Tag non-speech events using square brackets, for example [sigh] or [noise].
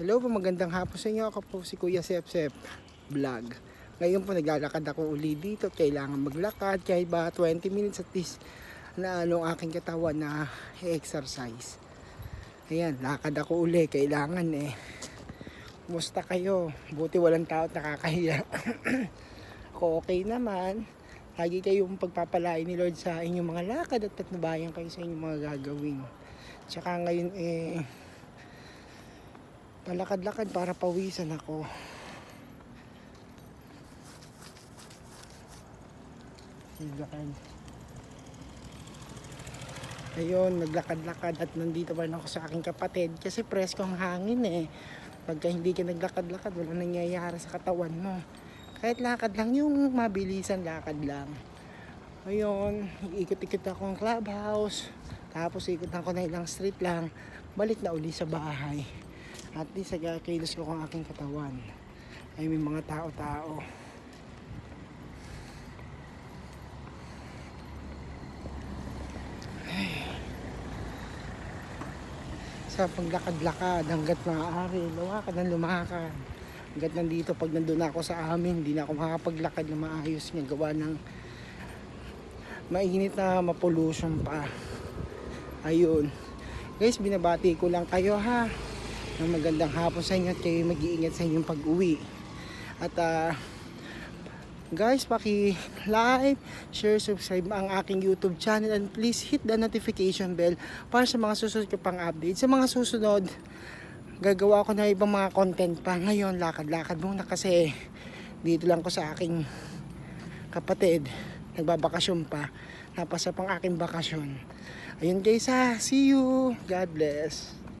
Hello po, magandang hapon sa inyo. Ako po si Kuya Sep Sep Vlog. Ngayon po naglalakad ako uli dito. Kailangan maglakad kahit ba 20 minutes at least na ano aking katawan na exercise. Ayan, lakad ako uli. Kailangan eh. Kumusta kayo? Buti walang tao at nakakahiya. [clears throat] ako okay naman. Lagi kayong pagpapalain ni Lord sa inyong mga lakad at patnubayan kayo sa inyong mga gagawin. Tsaka ngayon eh, palakad-lakad para pawisan ako. Naglakad. Ayun, naglakad-lakad at nandito pa rin ako sa aking kapatid kasi presko ang hangin eh. Pagka hindi ka naglakad-lakad, wala nangyayari sa katawan mo. Kahit lakad lang, yung mabilisan lakad lang. Ayun, ikot-ikot ako ng clubhouse. Tapos ikot ako na ilang street lang. Balik na uli sa bahay. At least nagkakilos ko ang aking katawan. Ay may mga tao-tao. Sa paglakad-lakad hanggat maaari, lumakad ng lumakad. Hanggat nandito pag nandun ako sa amin, hindi na ako makakapaglakad na maayos nga gawa ng mainit na mapollution pa. Ayun. Guys, binabati ko lang kayo ha. Ng magandang hapon sa inyo at kayo mag-iingat sa inyong pag-uwi. At ah, guys, paki-like, share, subscribe ang aking YouTube channel and please hit the notification bell para sa mga susunod ko pang update. Sa mga susunod, gagawa ko na ibang mga content pa. Ngayon, lakad-lakad muna kasi dito lang ko sa aking kapatid. Nagbabakasyon pa. Napasa pang aking bakasyon. Ayun guys ha, see you. God bless.